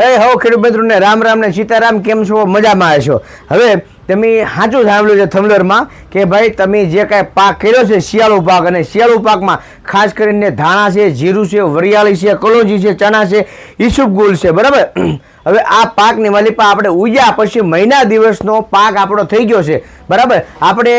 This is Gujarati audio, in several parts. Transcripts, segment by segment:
હે હો ખેડૂત મિત્રોને, રામ રામ ને સીતારામ, કેમ છો? મજામાં છો હવે તમે સાચું સાંભળ્યું છે થમલરમાં કે ભાઈ તમે જે કાંઈ પાક કર્યો છે, શિયાળુ પાક, અને શિયાળુ પાકમાં ખાસ કરીને ધાણા છે, જીરું છે, વરિયાળી છે, કલોજી છે, ચણા છે ઈસુપગુલ છે, બરાબર? હવે આ પાકની માલિપા આપણે ઉગ્યા પછી મહિના દિવસનો પાક આપણો થઈ ગયો છે. બરાબર? આપણે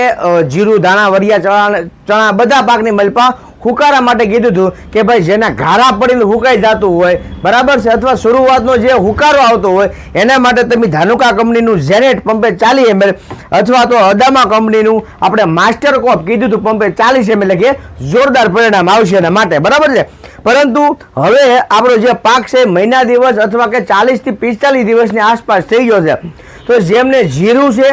જીરું, ધાણા, વરિયા, ચણા ચણા બધા પાકની મલપા હુકારા માટે કીધું હતું કે ભાઈ જેના ઘારા પડીને હુકાઈ જતું હોય, બરાબર છે? અથવા શરૂઆતનો જે હુકારો આવતો હોય, એના માટે તમે ધાનુકા કંપનીનું ઝેનેટ પંપે ચાલી એમ અથવા તો અદામા કંપનીનું આપણે માસ્ટર કોપ કીધું હતું, પંપે ચાલીસ એમ એટલે કે જોરદાર પરિણામ આવશે એના માટે. બરાબર છે? પરંતુ હવે આપણો જે પાક છે મહિના દિવસ અથવા કે ચાલીસથી પિસ્તાલીસ દિવસની આસપાસ થઈ ગયો છે. તો જેમને જીરું છે,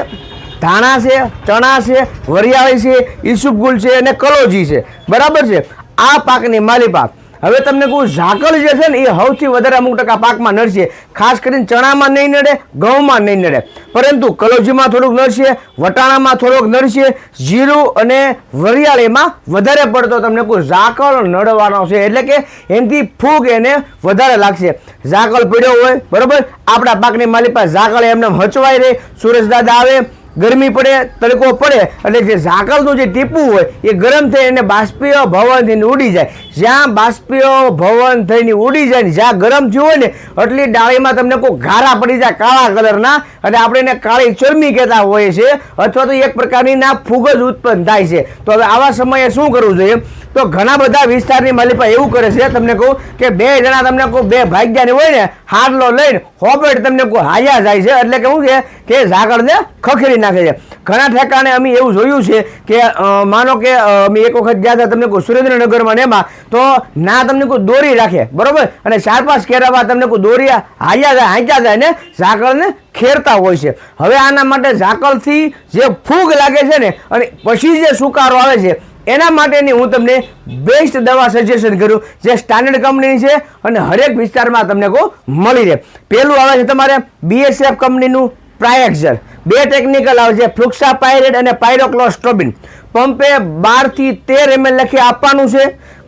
ધાણા છે, ચણા છે, વરિયાળી છે, ઈસુપગુલ છે અને કલોજી છે. બરાબર છે? આ પાકની માલિપા હવે તમને કહું, ઝાકળ જે છે ને, એ સૌથી વધારે અમુક ટકા પાકમાં નડશે ખાસ કરીને ચણામાં નહીં નડે, ઘઉંમાં નહીં નડે. પરંતુ કલોજીમાં થોડુંક નડશે વટાણામાં થોડોક નડશે જીરું અને વરિયાળીમાં વધારે પડતો તમને કહું, ઝાકળ નડવાનો છે. એટલે કે એનાથી ફૂગ એને વધારે લાગશે. ઝાકળ પીડ્યો હોય, બરાબર? આપણા પાકની માલિપા ઝાકળ એમને હચવાઈ રહે સુરેશદાદા આવે ગરમી પડે, તડકો પડે, એટલે જે ઝાકળનું જે ટીપું હોય, એ ગરમ થઈ અને બાષ્પીય ભવન થઈને ઉડી જાય. જ્યાં બાષ્પીય ભવન થઈને ઉડી જાય ને જ્યાં ગરમ થયું હોય ને, એટલી ડાળીમાં તમને કોઈ ઘારા પડી જાય કાળા કલરના, અને આપણે એને કાળી ચરમી કહેતા હોઈએ છીએ, અથવા તો એક પ્રકારની ના ફૂગ જ ઉત્પન્ન થાય છે. તો હવે આવા સમયે શું કરવું જોઈએ? તો ઘણા બધા વિસ્તારની માલિપા એવું કરે છે, તમને કહું કે બે જણા તમને કહું, બે ભાગ્યાની હોય ને, હાડલો લઈને હોબેટ તમને કોઈ હાયા જાય છે. એટલે કે શું છે? કે ઝાકળને ખખેરી નાખે. છે. ઘણા ઠેકાણે અમે એવું જોયું છે કે માનો કે અમે એક વખત ગયા હતા તમને કોઈ સુરેન્દ્રનગરમાં એમાં, તો ના તમને કોઈ દોરી રાખે, બરોબર? અને ચાર પાંચ કેરાવા તમને કોઈ દોરી હાયા જાય હાંચ્યા જાય ને ઝાકળને ખેરતા હોય છે. હવે આના માટે ઝાકળથી જે ફૂગ લાગે છે ને, અને પછી જે સુકારો આવે છે, એના માટેની હું તમને બેસ્ટ દવા સજેશન કર્યું જે સ્ટાન્ડર્ડ કંપનીની છે અને હરેક વિસ્તારમાં તમને કહું મળી રહે. પહેલું આવે છે તમારે બીએસએફ કંપનીનું પ્રાયક્ઝર બે ટેકનિકલ આવશે ફ્લુક્સા પાયરેટ અને પાયરોક્લોસ્ટ્રોબિન. પંપે બારથી તેર એમએલ લખી આપવાનું છે.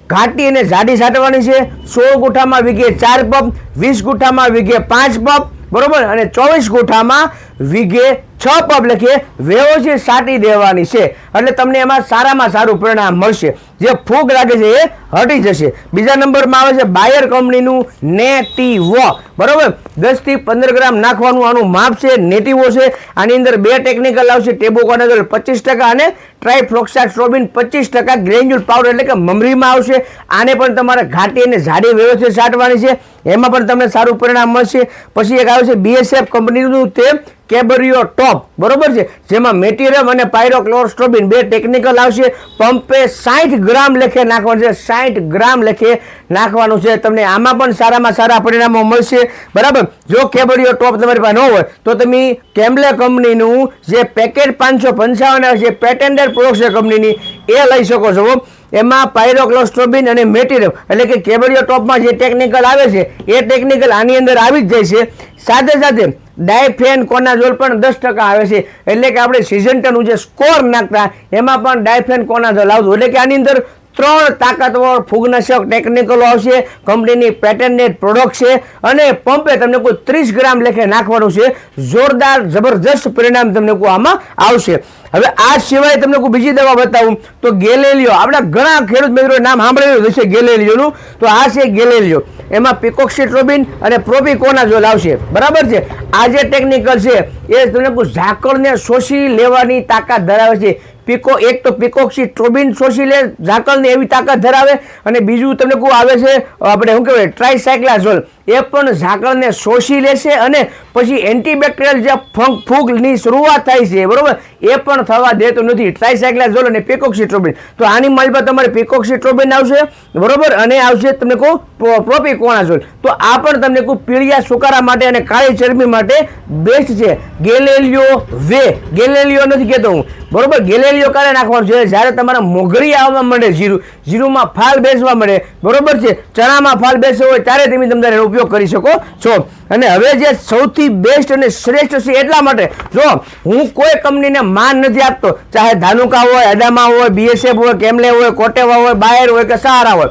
ઘાટી અને જાડી છાંટવાની છે. સોળ ગુઠામાં વીઘે ચાર પંપ, વીસ ગુઠામાં વીઘે પાંચ પંપ, બરોબર? અને ચોવીસ ગુઠામાં વીઘે છ પબ લખીએ, વ્યવસ્થિત સાટી દેવાની છે. એટલે તમને એમાં સારામાં સારું પરિણામ મળશે. જે ફૂગ લાગે છે એ હટી જશે. બીજા નંબરમાં આવે છે બાયર કંપનીનું નેટીવો. બરાબર? દસથી પંદર ગ્રામ નાખવાનું આનું માપ છે, નેટીવો છે. આની અંદર બે ટેકનિકલ આવશે ટેબોકોનાઝોલ પચીસ ટકા અને ટ્રાઇફ્લોક્સાસ્ટ્રોબિન પચીસ ટકા ગ્રેન્યુલ પાવડર એટલે કે મમરીમાં આવશે. આને પણ તમારે ઘાટી અને ઝાડી વ્યવસ્થિત છાંટવાની છે. એમાં પણ તમને સારું પરિણામ મળશે. પછી એક આવે છે બીએસએફ કંપનીનું તે કેબરિયો ટોપ, બરોબર છે? જેમાં મેટીરિયમ અને પાયરોક્લોરસ્ટ્રોબિન બે ટેકનિકલ આવશે. પંપે સાઠ ગ્રામ લેખે નાખવાનું છે. સાઠ ગ્રામ લેખે નાખવાનું છે. તમને આમાં પણ સારામાં સારા પરિણામો મળશે. બરાબર? જો કેબરિયો ટોપ તમારી પાસે ન હોય, તો તમે કેમ્બલે કંપનીનું જે પેકેટ પાંચસો પંચાવન આવે છે, પેટેન્ડર પ્રોડક્શન કંપનીની, એ લઈ શકો છો. એમાં પાયરોક્લોસ્ટ્રોબિન અને મેટીરિયમ, એટલે કે કેબરિયો ટોપમાં જે ટેકનિકલ આવે છે, એ ટેકનિકલ આની અંદર આવી જ જાય છે. સાથે સાથે ડાયફેન કોનાઝોલ પણ દસ ટકા આવે છે. એટલે કે આપણે સિઝન્ટનું જે સ્કોર નાખતા, એમાં પણ ડાયફેન કોનાઝોલ આવતું એટલે કે આની અંદર ત્રણ તાકાતવર ફૂગનાશક ટેકનિકલો આવશે કંપનીની પેટર્નેડ પ્રોડક્ટ છે, અને પંપે તમને કોઈ ત્રીસ ગ્રામ લેખે નાખવાનું છે. જોરદાર, જબરજસ્ત પરિણામ તમને કોઈ આમાં આવશે. હવે આ સિવાય તમને કોઈ બીજી દવા બતાવું. તો ગેલેલિયો. આપણા ઘણા ખેડૂત મિત્રો નામ સાંભળેલું હશે ગેલેલિયોનું. તો આ છે ગેલેલિયો. એમાં પિકોક્સિટ્રોબિન અને પ્રોપિકોનાઝોલ આવશે. બરાબર છે? આ જે ટેકનિકલ છે, એ તમને કોઈ ઝાકળને શોષી લેવાની તાકાત ધરાવે છે. પીકો એક તો પિકોક્સી ટ્રોબિન શોષી લે, ઝાકળની એવી તાકાત ધરાવે. અને બીજું તમને કહું, આવે છે આપણે શું કહેવાય, ટ્રાયસાયક્લાઝોલ. એ પણ ઝાકળને શોષી લેશે અને પછી એન્ટીબેક્ટેરિયલ જે ફંગ ફૂગની શરૂઆત થાય છે, બરોબર? એ પણ થવા દેતું નથી. ટ્રાયસાયક્લાઝોલ અને પેકોક્સિટ્રોબિન તો આની માલમાં તમારે પેકોક્સિટ્રોબિન આવશે, બરોબર? અને આવશે તમને કહું પ્રોપિકોણાઝોલ તો આ પણ તમને કહું, પીળિયા સુકારા માટે અને કાળી ચરબી માટે બેસ્ટ છે. Galileo way. ગેલેલિયો નથી કહેતો હું. બરોબર? ગેલેલિયો ક્યારે નાખવાનું છે. જ્યારે તમારા મોઘરી આવવા માંડે, જીરું, જીરુંમાં ફાલ બેસવા માંડે, બરોબર છે? ચણામાં ફાલ બેસવો હોય, ત્યારે તમે તમારે એનો ઉપયોગ કરી શકો છો. અને હવે જે સૌથી બેસ્ટ અને શ્રેષ્ઠ છે એટલા માટે, જો હું કોઈ કંપનીને માન નથી આપતો, ચાહે ધાનુકા હોય અડામા હોય બીએસએફ હોય, કેમલે હોય, કોટેવા હોય, બાયર હોય કે સહારા હોય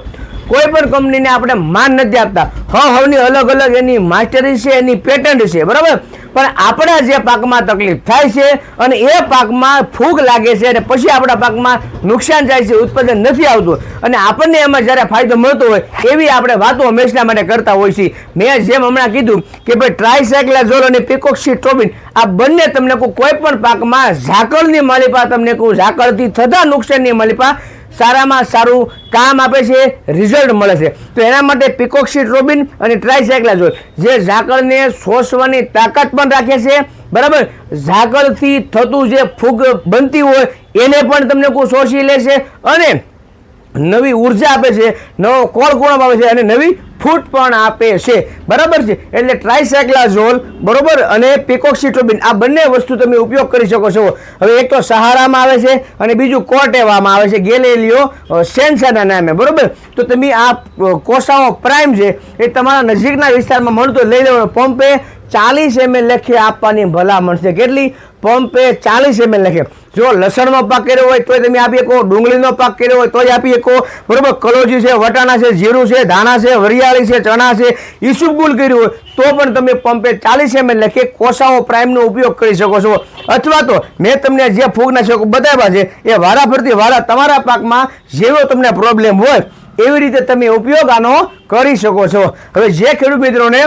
કોઈ પણ કંપનીને આપણે માન નથી આપતા. હ હવની અલગ અલગ એની માસ્ટરી છે, એની પેટન્ટ છે, બરાબર? પણ આપણા જે પાકમાં તકલીફ થાય છે અને એ પાકમાં ફૂગ લાગે છે અને પછી આપણા પાકમાં નુકસાન જાય છે, ઉત્પાદન નથી આવતું. અને આપણને એમાં જ્યારે ફાયદો મળતો હોય, એવી આપણે વાતો હંમેશા માટે કરતા હોય છીએ. મેં જેમ હમણાં કીધું કે ભાઈ ટ્રાયસાઇક્લાઝોલ અને પિકોક્સીટ્રોબિન આ બંને તમને કોઈ પણ પાકમાં ઝાકળની માલિપા તમને કહું ઝાકળથી થતા નુકસાનની માલિપા સારામાં સારું કામ આપે છે રિઝલ્ટ મળે છે. તો એના માટે પિકોક્સીટ્રોબિન અને ટ્રાયસાઇક્લાઝોલ જે ઝાકળને શોષવાની તાકાત પણ રાખે છે, બરાબર? ઝાકળથી થતું જે ફૂગ બનતી હોય, એને પણ તમને કોઈ શોષી લે છે. અને નવી ઊર્જા આપે છે, નવો કોળ ગુણ આપે છે અને નવી ફૂટ પણ આપે છે. બરાબર છે? એટલે ટ્રાયસાઇક્લાઝોલ બરોબર? અને પિકોક્સીટ્રોબિન આ બંને વસ્તુ તમે ઉપયોગ કરી શકો છો. હવે એક તો સહારામાં આવે છે અને બીજું કોટેવામાં આવે છે. ગેલેલિયો સેન્સાના નામે, બરોબર? તો તમે આ કોસાઓ પ્રાઇમ છે એ તમારા નજીકના વિસ્તારમાં મળતો લઈ લેવાનો. પંપે ચાલીસ એમએલ લેખે આપવાની ભલામણ છે કેટલી? પંપે ચાલીસ એમએલ લેખે. જો લસણનો પાક કર્યો હોય તોય તમે આપી શકો, ડુંગળીનો પાક કર્યો હોય તોય આપી શકો. બરાબર, કલોજી છે, વટાણા છે, જીરું છે, ધાણા છે, વરિયાળી છે, ચણા છે ઈસુબગુલ કર્યું હોય તો પણ તમે પંપે ચાલીસ એમએલ લેખે કોસાઓ પ્રાઇમનો ઉપયોગ કરી શકો છો. અથવા તો મેં તમને જે ફૂગનાશકો બતાવ્યા છે, એ વારાફરતી વારા તમારા પાકમાં જેવો તમને પ્રોબ્લેમ હોય, એવી રીતે તમે ઉપયોગ આનો કરી શકો છો. હવે જે ખેડૂત મિત્રોને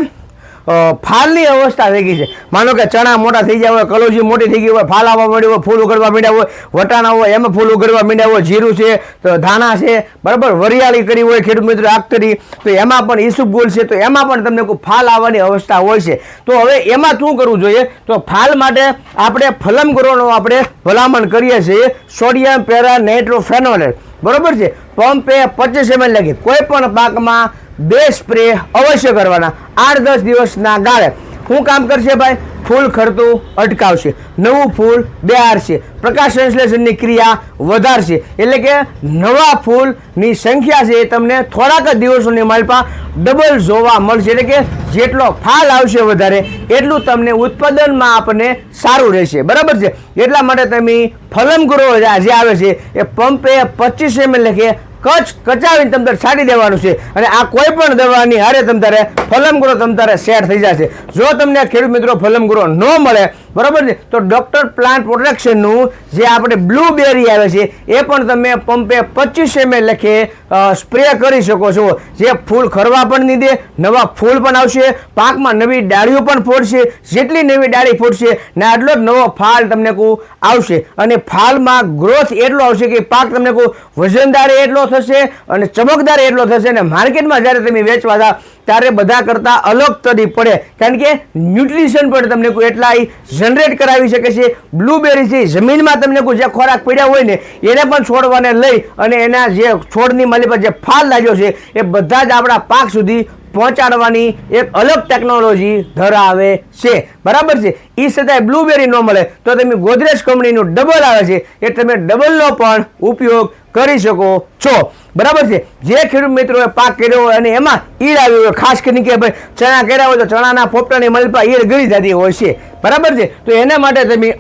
ફાલની અવસ્થા થઈ ગઈ છે. માનો કે ચણા મોટા થઈ ગયા હોય, કલોજી મોટી થઈ ગઈ હોય, ફાલ આવવા માંડ્યું હોય, ફૂલ ઉગડવા માંડ્યા હોય, વટાણા હોય, એમાં ફૂલ ઉગડવા માંડ્યા હોય, જીરું છે, તો ધાણા છે, બરાબર, વરિયાળી કરી હોય, ખેડૂત મિત્રો, આગ કરી, તો એમાં પણ ઈસુબગુલ છે, તો એમાં પણ તમને કોઈ ફાલ આવવાની અવસ્થા હોય છે. તો હવે એમાં શું કરવું જોઈએ? તો ફાલ માટે આપણે ફલમ કરવાનો આપણે ભલામણ કરીએ છીએ, સોડિયમ પેરા નાઇટ્રોફેનોલેટ બરોબર છે? પંપે પચીસ એમએલ લખી કોઈ પણ પાકમાં બે સ્પ્રે અવશ્ય કરવાના. આઠ દસ દિવસના ગાળે. શું કામ કરશે ભાઈ? ફૂલ ખરતું અટકાવશે. નવું ફૂલ બેહારશે. પ્રકાશ સંશ્લેષણની ક્રિયા વધારશે. એટલે કે નવા ફૂલની સંખ્યા છે એ તમને થોડાક જ દિવસોની માલપા ડબલ જોવા મળશે. એટલે કે જેટલો ફાલ આવશે વધારે, એટલું તમને ઉત્પાદનમાં આપણને સારું રહેશે. બરાબર છે? એટલા માટે તમે ફલમ ગ્રો જે આવે છે એ પંપે પચીસ એમએલ લખે કચ કચાવીને તમ તારે છાંટી દેવાનું છે. અને આ કોઈ પણ દવાની હારે તમ તારે તમતારે ગ્રો તમ સેટ થઈ જશે. જો તમને ખેડૂત મિત્રો ફલમગુરો ન મળે, બરાબર છે? તો ડૉક્ટર પ્લાન્ટ પ્રોટેક્શનનું જે આપણે બ્લુબેરી આવે છે, એ પણ તમે પંપે પચીસ એમએલ લખે સ્પ્રે કરી શકો છો. જે ફૂલ ખરવા પણ નહીં દે, નવા ફૂલ પણ આવશે. પાકમાં નવી ડાળીઓ પણ ફોડશે. જેટલી નવી ડાળી ફૂટશે ને આટલો જ નવો ફાલ તમને કહું, આવશે. અને ફાલમાં ગ્રોથ એટલો આવશે કે પાક તમને કહું, વજનદાર એટલો થશે અને ચમકદાર એટલો થશે. અને માર્કેટમાં જ્યારે તમે વેચવા જાઓ, ત્યારે બધા કરતાં અલગ તરી પડે. કારણ કે ન્યુટ્રિશન પણ તમને કોઈ એટલા જનરેટ કરાવી શકે છે. બ્લુબેરી જમીનમાં તમને કોઈ જે ખોરાક પડ્યા હોય ને, એને પણ છોડવાને લઈ અને એના જે છોડની માલી પર જે ફાલ લાગ્યો છે, એ બધા જ આપણા પાક સુધી પહોંચાડવાની એક અલગ ટેકનોલોજી ધરાવે છે. બરાબર છે? એ છતાંય બ્લુબેરી ન મળે તો તમે ગોદરેજ કંપનીનું ડબલ આવે છે, એ તમે ડબલનો પણ ઉપયોગ કરી શકો છો. બરાબર છે? જે ખેડૂત મિત્રોએ પાક કર્યો હોય અને એમાં ઈડ આવી હોય, ખાસ કરીને કે ભાઈ ચણા કર્યા હોય તો ચણાના પોપટાની મલપા ઈડ ગળી જતી હોય છે. બરાબર છે? તો એના માટે તમે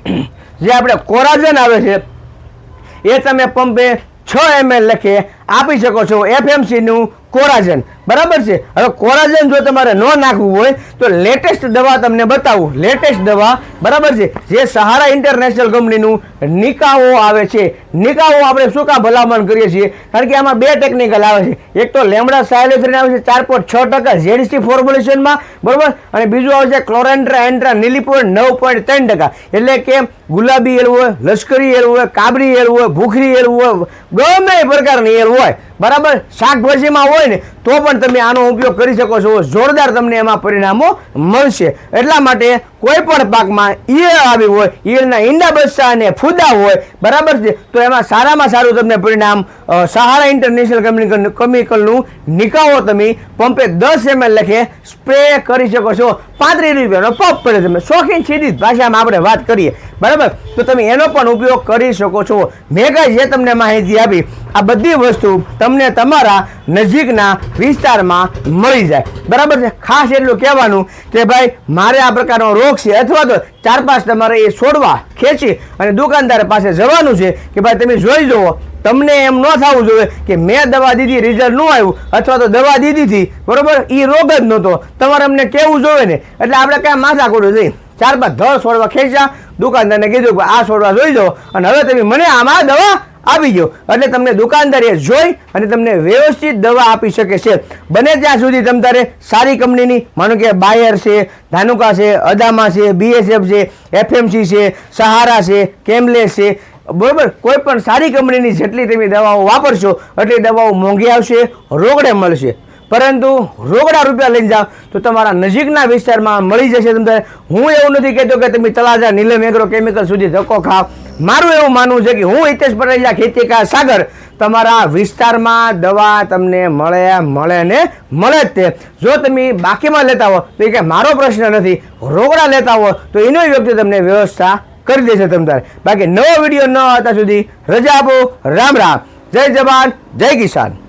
જે આપણે કોરાજન આવે છે, એ તમે પંપે છ એમએલ લખે આપી શકો છો એફએમસીનું કોરાજન. બરાબર છે? હવે કોરાજન જો તમારે ન નાખવું હોય, તો લેટેસ્ટ દવા તમને બતાવું. લેટેસ્ટ દવા, બરાબર છે? જે સહારા ઇન્ટરનેશનલ કંપનીનું નિકાઓ આવે છે. નિકાઓ આપણે શું કા ભલામણ કરીએ છીએ? કારણ કે આમાં બે ટેકનિકલ આવે છે. એક તો લેમડા સાયલેથ્રિન આવે છે, ચાર પોઈન્ટ છ ટકા ઝેડસી ફોર્મ્યુલેશનમાં બરાબર? અને બીજું આવે છે ક્લોરેન્ટ્રા એન્ટ્રા નીલી પોઈન્ટ નવ પોઈન્ટ ત્રણ ટકા. એટલે કે ગુલાબી એલ હોય, લશ્કરી એલ હોય, કાબરી એલ હોય, ભૂખરી એલ હોય, ગમે પ્રકારની એલ હોય, બરાબર? શાકભાજીમાં હોય ને, તો પણ તમે આનો ઉપયોગ કરી શકો છો. જોરદાર તમને એમાં પરિણામો મળશે. એટલા માટે કોઈ પણ પાકમાં ઈયળ આવી હોય, ઈયળના ઈંડા, બસા અને ફૂદા હોય, બરાબર છે? તો એમાં સારામાં સારું તમને પરિણામ સહારા ઇન્ટરનેશનલ કેમિકલ કેમિકલનું નિકાવો તમે. પંપે દસ એમએલ લખે સ્પ્રે કરી શકો છો. પાંત્રીસ રૂપિયાનો પંપ પડે તમે શોખીન સીધી ભાષામાં આપણે વાત કરીએ. બરાબર? તો તમે એનો પણ ઉપયોગ કરી શકો છો. મેં કાંઈ જે તમને માહિતી આપી, આ બધી વસ્તુ તમને તમારા નજીકના વિસ્તારમાં મળી જાય. બરાબર છે? ખાસ એટલું કહેવાનું કે ભાઈ, મારે આ પ્રકારનો રોગ છે. અથવા તો ચાર પાંચ તમારે એ છોડવા ખેંચી અને દુકાનદાર પાસે જવાનું છે કે ભાઈ તમે જોઈ જુઓ, તમને એમ ન થવું જોઈએ કે મેં દવા દીધી રિઝલ્ટ ન આવ્યું, અથવા તો દવા દીધી હતી, બરોબર? એ રોગ જ નહોતો. તમારે અમને કેવું જોઈએ ને? એટલે આપણે કાંઈ માથા કોડું નહીં ચાર પાંચ દસ છોડવા ખેંચ્યા. દુકાનદારને કીધું કે આ છોડવા જોઈ જાઓ. અને હવે તમે મને આમાં દવા આપી ગયો. એટલે તમને દુકાનદારે જોઈ અને તમને વ્યવસ્થિત દવા આપી શકે છે. બને ત્યાં સુધી તમ તારે સારી કંપનીની, માનો કે બાયર છે, ધાનુકા છે, અદામા છે બીએસએફ છે એફએમસી છે, સહારા છે, કેમલેસ છે, બરોબર? કોઈ પણ સારી કંપનીની જેટલી તમે દવાઓ વાપરશો, એટલી દવાઓ મોંઘી આવશે, રોકડે મળશે. પરંતુ રોકડા રૂપિયા લઈને જાઓ તો તમારા નજીકના વિસ્તારમાં મળી જશે તમને હું એવું નથી કહેતો કે તમે તળાજા, નીલમ એગ્રો કેમિકલ સુધી ધક્કો ખાવ મારું એવું માનવું છે કે હું હિતેશ પટેલિયા ખેતીકા સાગર, તમારા વિસ્તારમાં દવા તમને મળે મળે ને મળે જ તે. જો તમે બાકીમાં લેતા હો તો એ કે મારો પ્રશ્ન નથી. રોકડા લેતા હો તો એનો વ્યક્તિ તમને વ્યવસ્થા કરી દેશે તમ તારે બાકી નવો વીડિયો ન હતા સુધી રજા આપો. રામ રામ. જય જવાન, જય કિસાન.